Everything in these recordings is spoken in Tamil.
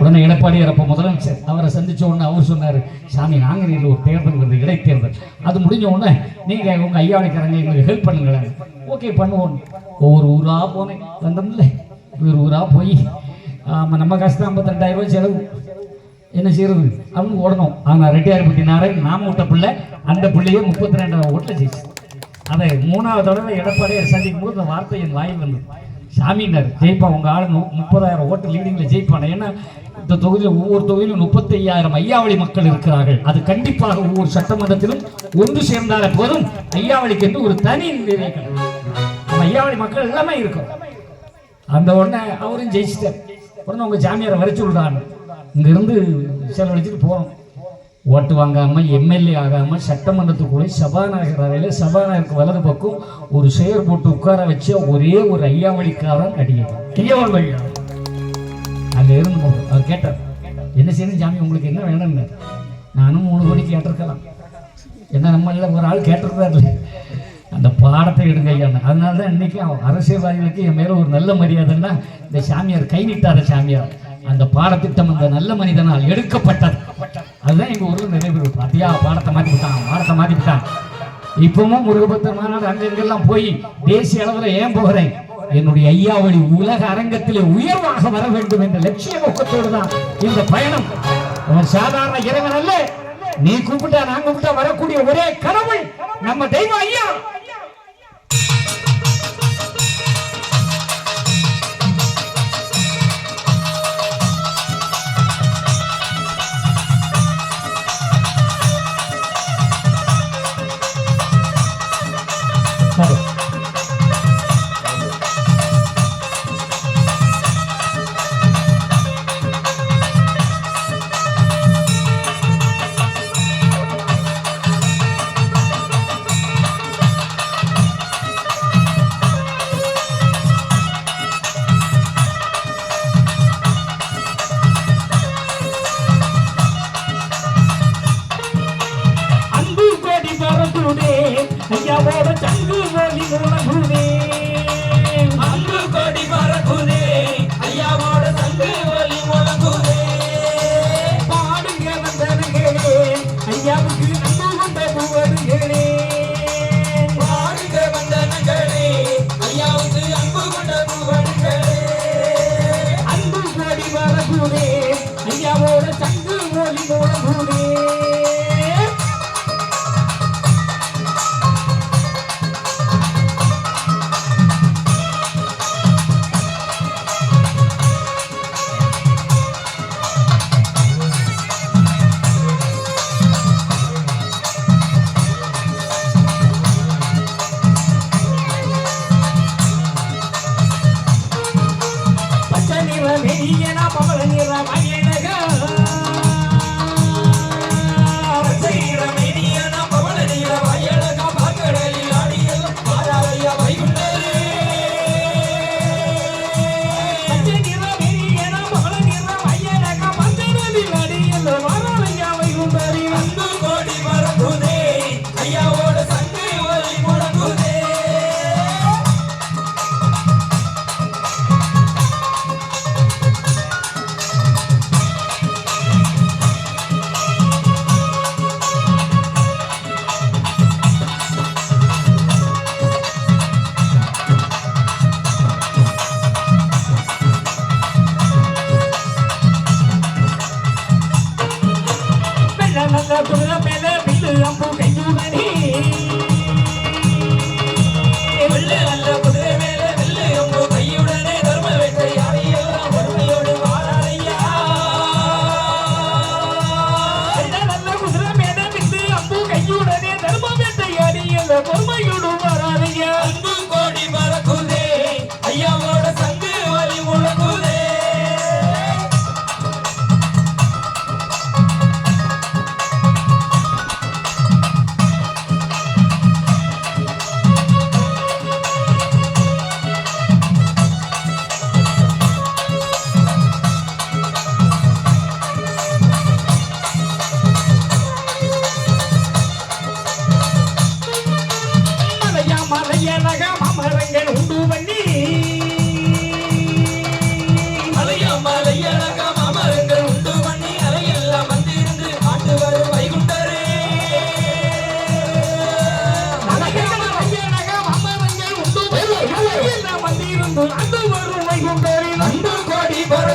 உடனே எடப்பாடியார் அப்போ முதலமைச்சர் அவரை சந்திச்ச உடனே அவர் சொன்னார் சாமி நாங்கநீரில் ஒரு தேர்தல் வருது இடைத்தேர்தல். அது முடிஞ்ச உடனே நீங்கள் உங்கள் ஐயாவளிக்காரங்க எங்களுக்கு ஹெல்ப் பண்ணுங்களேன் ஓகே பண்ணுவோம். ஒவ்வொரு ஊராக போனேன். வந்தோம்ல. ஒரு ஊராக போய் ஆமாம் நம்ம காசு தான் ஐம்பத்தி ரூபாய் செலவு. என்ன செய்யறது? அவங்க ஓடணும். ஆனால் ரெட்டியார்பட்டி நாராயண் நாம விட்ட பிள்ளை அந்த பிள்ளையே முப்பத்தி ரெண்டாயிரம் ஓட்டில் ஜெயிச்சு. அதை மூணாவது தடவை எடப்பாடியை சந்திக்கும் போது அந்த வார்த்தை என் வாயில் வந்தது சாமினார் ஜெயிப்பான் உங்க ஆளு முப்பதாயிரம் ஓட்டு லீடிங்ல ஜெயிப்பான ஏன்னா இந்த தொகுதியில் ஒவ்வொரு தொகுதியிலும் முப்பத்தி ஐயாயிரம் ஐயாவளி மக்கள் இருக்கிறார்கள். அது கண்டிப்பாக ஒவ்வொரு சட்டமன்றத்திலும் ஒன்று சேர்ந்தால போதும். ஐயாவளிக்கு என்று ஒரு தனி நிறைவேற்கள் நம்ம ஐயாவளி மக்கள் எல்லாமே இருக்கும். அந்த உடனே அவரும் ஜெயிச்சிட்டார். உடனே உங்க ஜாமியாரை வர சொல்றாங்க இங்க இருந்து செலவழிச்சுட்டு போறோம். ஓட்டு வாங்காம எம்எல்ஏ ஆகாம சட்டமன்றத்துக்குள்ளே சபாநாயகர் அறையில சபாநாயகருக்கு வலது பக்கம் ஒரு செயர் போட்டு உட்கார வச்ச ஒரே ஒரு ஐயாவளிக்காரன் நடிகர் ஐயாவளி ஐயா. அங்க இருந்து அவர் கேட்டார் என்ன செய்யணும் ஜாமி? உங்களுக்கு என்ன வேணும்னு? நானும் மூணு கோடி கேட்டிருக்கலாம். என்ன நம்ம இல்லை ஒரு ஆள் கேட்டிருக்காருல்ல. அந்த பாடத்தை எடுங்க ஐயா. அதனால தான் இன்னைக்கு அவன் அரசியல்வாதிகளுக்கு என் மேல ஒரு நல்ல மரியாதைன்னா இந்த சாமியார் கை நீட்டாத சாமியார். அந்த பாடத்திட்டம் அந்த நல்ல மனிதனால் எடுக்கப்பட்டது. அதுதான் எங்க ஊர்ல நிறைவேறும் பாத்தியா பாடத்தை மாற்றி விட்டான் பாடத்தை மாற்றி விட்டான் இப்பவும் முருகபத்திரமான அங்கங்கெல்லாம் போய் தேசிய அளவில் ஏன் போகிறேன்? என்னுடைய ஐயாவளி உலக அரங்கத்திலே உயர்வாக வர வேண்டும் என்ற லட்சிய நோக்கத்தோடு தான் இந்த பயணம். சாதாரண இறைவன் அல்ல. நீ கூப்பிட்டா நான் கூப்பிட்டா வரக்கூடிய ஒரே கடவுள் நம்ம தெய்வம் ஐயா. 哎呀我的展哥哥你给我来。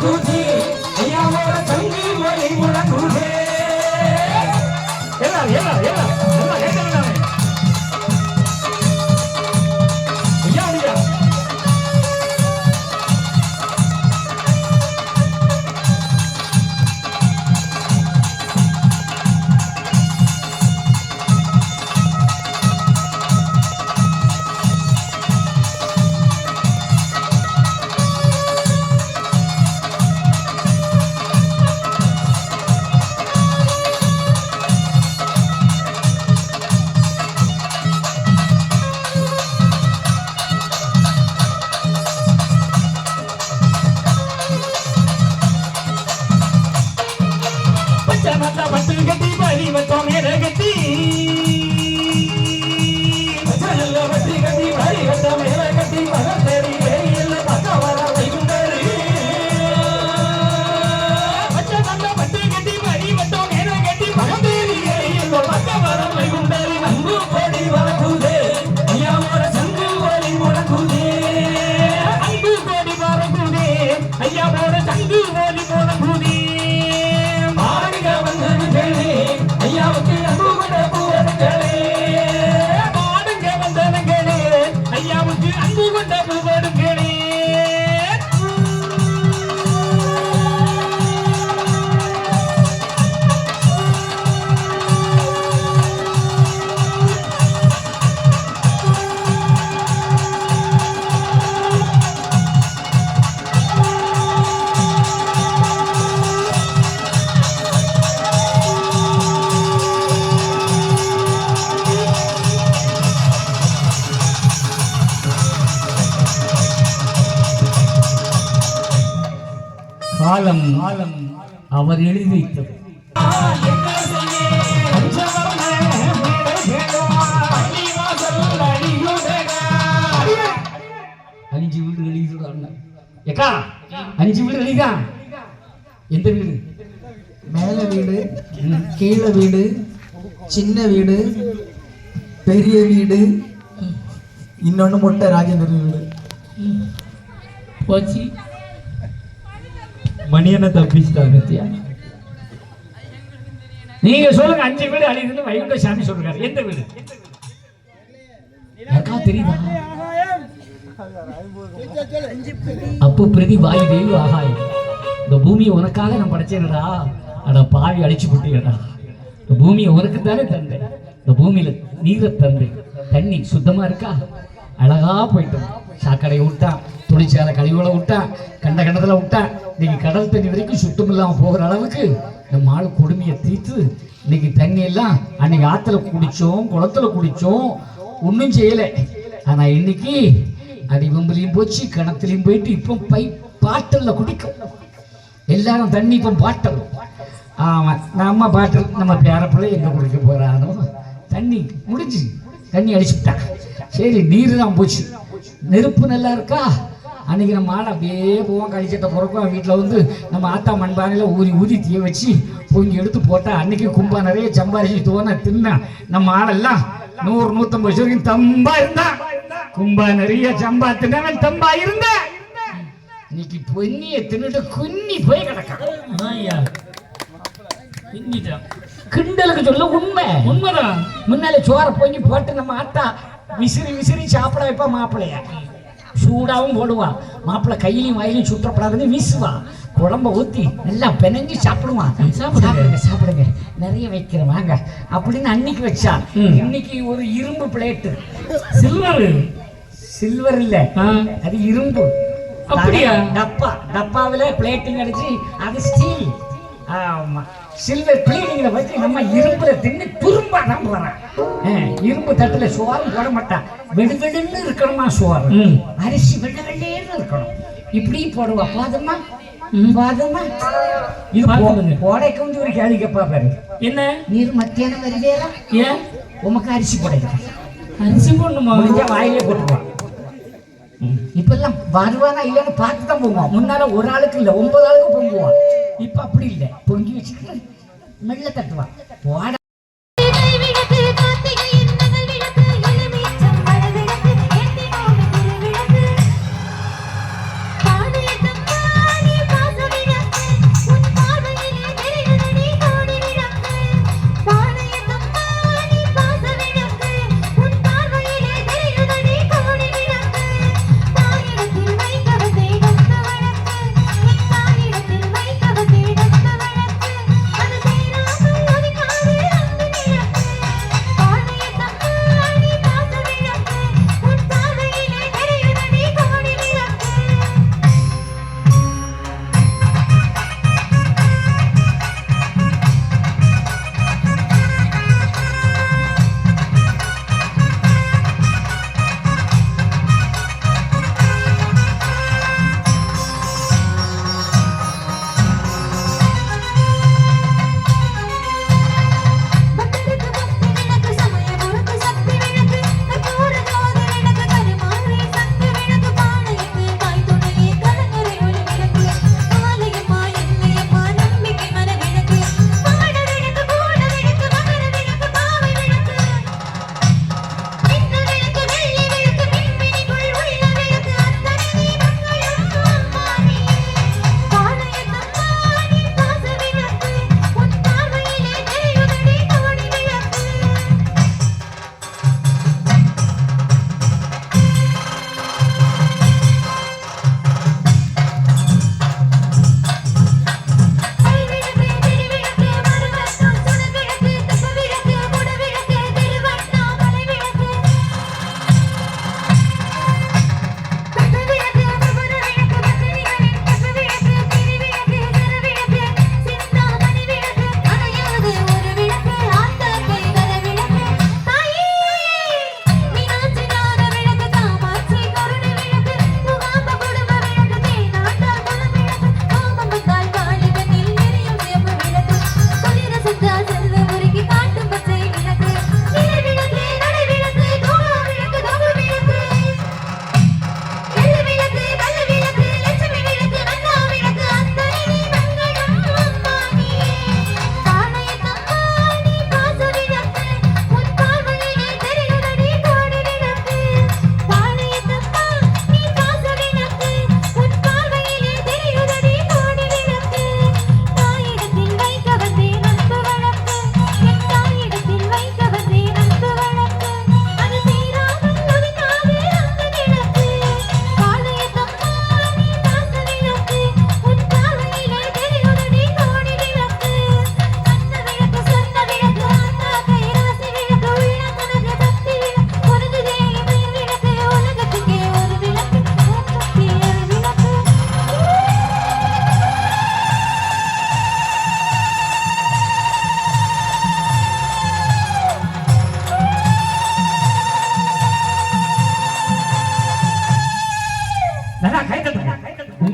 தூக்கி ஐயாவோட அஞ்சு வீடு எழுதிதான் எந்த வீடு? மேல வீடு கீழே வீடு சின்ன வீடு பெரிய வீடு இன்னொன்னு மொட்டை ராஜேந்திரன் வீடு. போச்சு. மணியனை தப்பிச்சிட்டாங்க தியா நீங்க சொல்லுங்க அஞ்சு வீடு அழிதுன்னு வைகுண்ட சாமி சொல்றாரு. எந்த வீடு? தெரியுதா? அப்போ பிரதி வாய் தேவி ஆகாய் இந்த பூமியை உனக்காக நான் படைச்சேனடா. அட பாவி அழிச்சு விட்டீங்கடா இந்த பூமியை உனக்கு தானே தந்தேன். இந்த பூமியில நீரை தந்தேன். தண்ணி சுத்தமா இருக்கா? அழகா போயிட்டோம். சாக்கடையை விட்டான். தொழிற்சாலை கழிவுகளை விட்டான். கண்ட கண்டத்துல விட்டான். இன்னைக்கு கடல் தண்ணி வரைக்கும் சுத்தம் இல்லாம போகிற அளவுக்கு நம்ம ஆள் கொடுமையை தீர்த்து இன்னைக்கு தண்ணி எல்லாம் அன்னைக்கு ஆத்துல குடிச்சோம் குளத்துல குடிச்சோம். ஒன்றும் செய்யலை. ஆனால் இன்னைக்கு அடிவம்புலையும் போச்சு கிணத்துலையும் போயிட்டு இப்போ பை பாட்டலில் குடிக்கும். எல்லாரும் தண்ணி இப்போ பாட்டல். ஆமாம் நம்ம பாட்டில் நம்ம பேரப்பிள்ளை எங்கே குடிக்க போகிறானோ தண்ணி முடிஞ்சு தண்ணி அடிச்சுட்டான் சரி நீர் தான் போச்சு. நெருப்பு நல்லா இருக்கா? அன்னைக்கு நம்ம ஆள் அப்படியே போவோம் கழிச்சட்ட பிறக்கும் வீட்டில் வந்து நம்ம ஆத்தா மண்பானையில் ஊறி ஊதி தீய வச்சு பொங்கி எடுத்து போட்டால் அன்றைக்கி கும்பா நிறைய சம்பாரிச்சு தோண தின்னா நம்ம ஆளெல்லாம் நூறு நூற்றம்பது வருஷம் வரைக்கும் தம்பா இருந்தான். கும்பா நிறைய சம்பா தின்னவன் தம்பா இருந்தா. இன்னைக்கு பொன்னிய தின்னுட்டு குன்னி போய் கிடக்கான் கிண்டலுக்கு சொல்ல உண்மை. உண்மைதான். முன்னால சோற பொங்கி போட்டு நம்ம ஆத்தா விசிறி விசிறி சாப்பிட வைப்பா மாப்பிளைய சூடாவும் போடுவா. மாப்பிள்ளை கையிலையும் வாயிலையும் சுற்றப்படாதுன்னு வீசுவா. குழம்ப ஊத்தி நல்லா பெனஞ்சு சாப்பிடுவான் சாப்பிடுங்க. சாப்பிடுங்க நிறைய வைக்கிறேன் வாங்க. அப்படின்னு அன்னைக்கு வச்சா. இன்னைக்கு ஒரு இரும்பு பிளேட்டு சில்வர். சில்வர் இல்ல. அது இரும்பு. அப்படியா? டப்பா. டப்பாவில பிளேட்டிங் அடிச்சு அது ஸ்டீல் ஆமா. சில்வர் கிளீனிங்ல வச்சு நம்ம இரும்புல தின்னு துரும்பா தான் போறேன். இரும்பு தட்டுல சோறும் போட மாட்டான். வெடு வெடுன்னு இருக்கணுமா சோறு? ம். அரிசி வெள்ளை வெள்ளையன்னு இருக்கணும். இப்படி போடுவா. பாதமா? பாதமா? இது பாத்துடுங்க. போடைக்கு வந்து ஒரு கேள்வி கேப்பா பாரு. என்ன? நீர் மத்தியானம் வருதேரா ஏன்? உமக்கு அரிசி போடைக்கிறேன் அரிசி போடணுமா? முடிஞ்சா வாயிலே போட்டுருவான் இப்பெல்லாம் வருவானா இல்லைன்னு பார்த்து தான் போவான். முன்னால ஒரு ஆளுக்கு இல்லை ஒன்பது ஆளுக்கு பொங்குவான். இப்ப அப்படி இல்லை. பொங்கி வச்சுக்கிட்டு மெல்ல தட்டுவான். போட.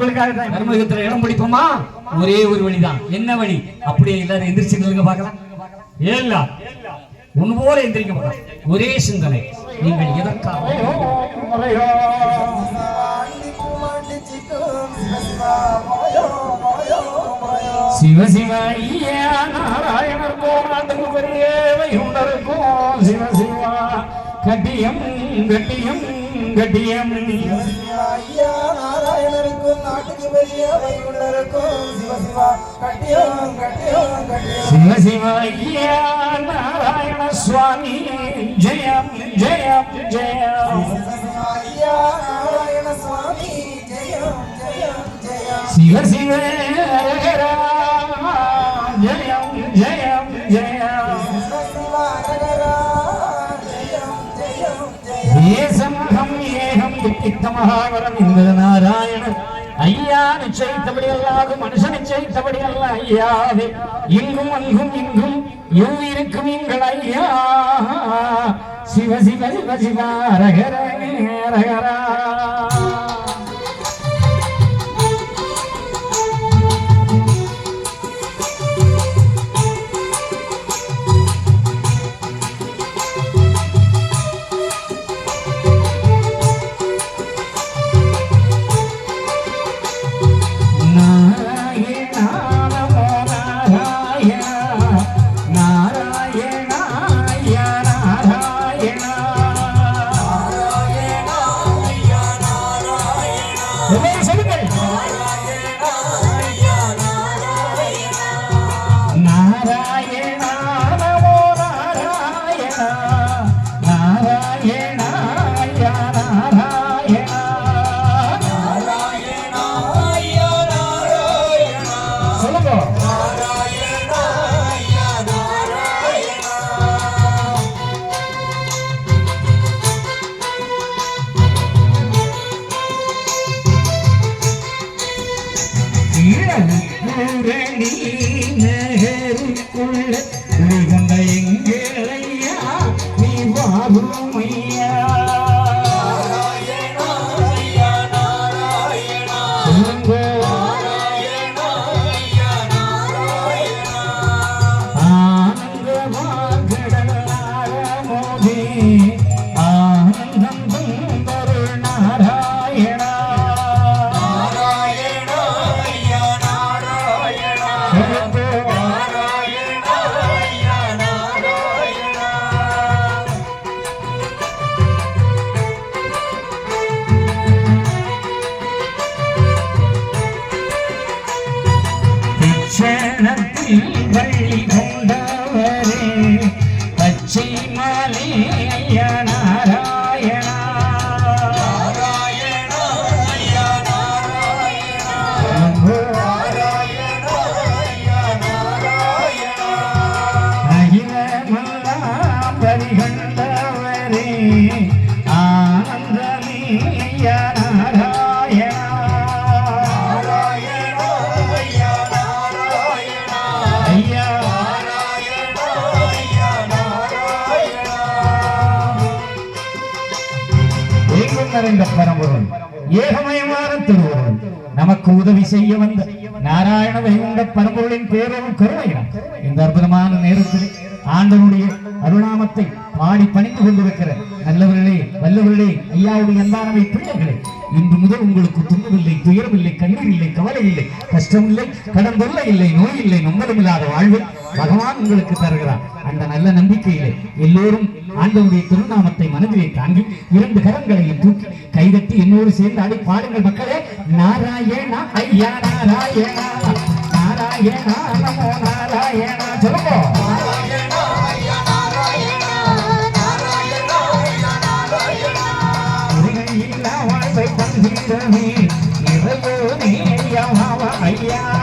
அதுக்காக தான் இடம் பிடிப்போமா? ஒரே ஒரு வழிதான். என்ன வழி? அப்படியே எல்லாரும் எந்திரிச்சு பார்க்கலாம். ஏல்லா. ஒண்ணு போல எந்திரிக்க மாட்டான் ஒரே சிந்தனை. நீங்கள் எதற்காக? சிவ சிவ ஐயா சிவ சிவா கட்டியம் கட்டியம். கட்டியம் ஐயா நாராயணருக்கும் நாட்டுக்கு பெரிய வைகுண்டருக்கும் சிவசிவா கட்டியம் கட்டியம் கட்டியம் சிவ சிவ ஐயா நாராயண சுவாமி ஜெயம் ஏகம் மகாவரம் இந்த நாராயணன். ஐயா நிச்சயித்தபடி அல்லாது மனுஷன் நிச்சயித்தபடி அல்ல ஐயாவே. இங்கும் அங்கும் இங்கும் இருக்கும் எங்கள் ஐயா. சிவ சிவ சிவ சிவா ரகர பூரணி நகருக்குள்ள எங்களையா நீ வாகுமையா ஏகமயமான திருவுருள் நமக்கு உதவி செய்ய வந்த நாராயண வைகுண்ட பரம்பொருளின் பேரவும் கருணையிடம் இந்த அற்புதமான நேரத்தில் ஆண்டனுடைய அருணாமத்தை பாடி பணிந்து கொண்டிருக்கிற நல்லவர்களே வல்லவர்களே ஐயாவுடைய அன்பானவை பிள்ளைகளே இன்று முதல் உங்களுக்கு துன்பமில்லை துயரமில்லை கண்ணீர் இல்லை கவலை இல்லை கஷ்டம் இல்லை கடன் தொல்லை இல்லை நோய் இல்லை நொம்பலும் இல்லாத வாழ்வு பகவான் உங்களுக்கு தருகிறார். அந்த நல்ல நம்பிக்கையிலே எல்லோரும் ஆண்டவருடைய திருநாமத்தை மனதிலே தாங்கி இரண்டு கரங்களை தூக்கி கைதட்டி என்னோடு சேர்ந்து ஆடி பாடுங்கள் மக்களே. நாராயணா ஐயா நாராயணா நாராயணா நமோ நாராயணா சொல்லுங்க. ஐயா.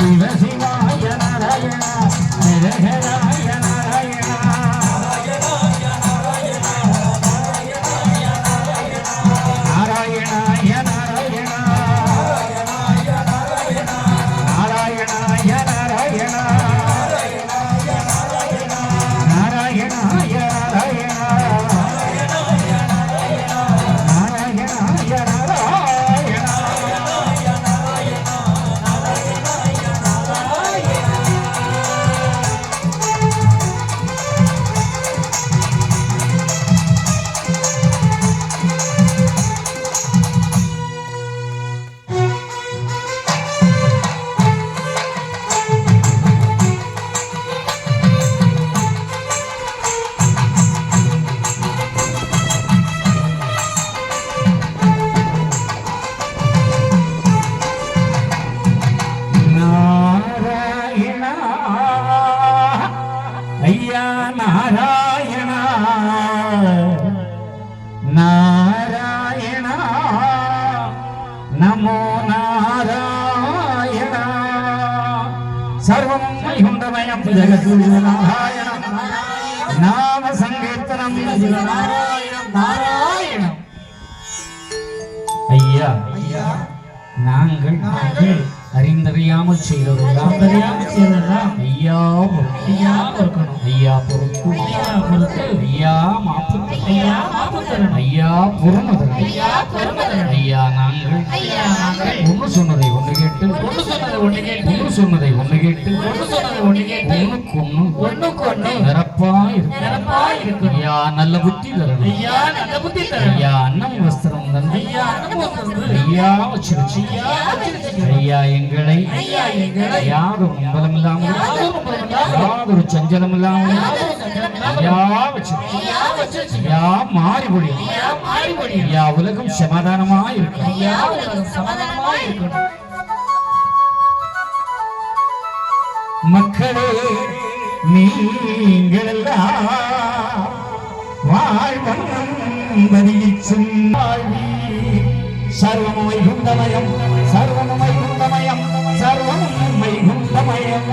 சிவ நாங்கள் அறிந்தறியாமல் செய்ததெல்லாம் தெரியாமல் செய்ததெல்லாம் ஐயா பொறுக்கணும். ஐயா பொறுப்பு ஐயா பொறுத்து. ஐயா மாப்பு ஐயா தரணும். ஐயா பொறுமதன் ஐயா நாங்கள் ஐயா நாங்கள். ஒன்று சொன்னதை ஒன்று கேட்டு. ஒண்ணு சொன்னதை ஒண்ணு கேட்டு. ஒன்று சொன்னதை ஒன்று கேட்டு. ஒண்ணு சொன்னதை ஒண்ணு கேட்டு. ஒண்ணுக்கு ஒண்ணு ஒண்ணுக்கு ஒண்ணு நிரப்பா இருக்கு நிரப்பா இருக்கணும். ஐயா நல்ல புத்தி தரணும். ஐயா நல்ல புத்தி தரணும். ஐயா தந்து ஐயா. ஐயா வச்சிருச்சு. ஐயா எங்களை யாரும் நம்பலம் இல்லாமல் யாரும் சஞ்சலம் இல்லாமல் ஐயா வச்சிருச்சு. ஐயா மாறி உலகம் சமாதானமா இருக்கும் ஐயா உலகம் சமாதானமா இருக்கணும். மக்களே நீங்களெல்லாம் வாழ்வண்ணம் മരിച്ചും. സർവം വൈകുണ്ഠമയം സർവം വൈകുണ്ഠമയം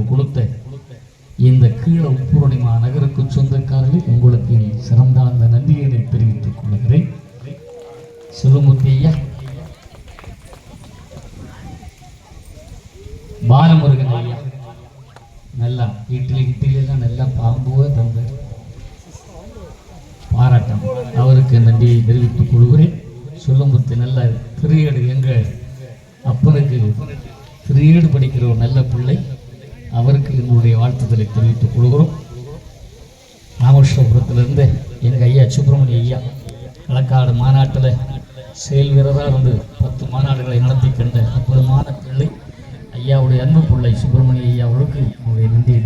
வாய்ப்பினை கொடுத்த இந்த கீழ உப்புரணிமா நகருக்கு சொந்தக்காரர்கள் உங்களுக்கு என் சிறந்தாழ்ந்த நன்றியினை தெரிவித்துக் கொள்கிறேன். சிவமூர்த்தி ஐயா. பாலமுருகன் ஐயா. நல்லா இட்லி இட்லியெல்லாம் நல்லா பாம்புவே தந்தார் பாராட்டம். அவருக்கு நன்றியை தெரிவித்துக் கொள்கிறேன். சொல்லும்புத்து நல்ல திரியேடு எங்கள் அப்பனுக்கு திரியேடு படிக்கிற ஒரு நல்ல பிள்ளை. அவருக்கு எங்களுடைய வாழ்த்துதலை தெரிவித்துக் கொள்கிறோம். ராமகிருஷ்ணபுரத்திலிருந்து எங்கள் ஐயா சுப்பிரமணிய ஐயா களக்காடு மாநாட்டில் செயல் வீரராக இருந்து பத்து மாநாடுகளை நடத்தி கண்ட அற்புதமான பிள்ளை ஐயாவுடைய அன்பு பிள்ளை சுப்பிரமணிய ஐயா அவர்களுக்கு என்னுடைய நன்றி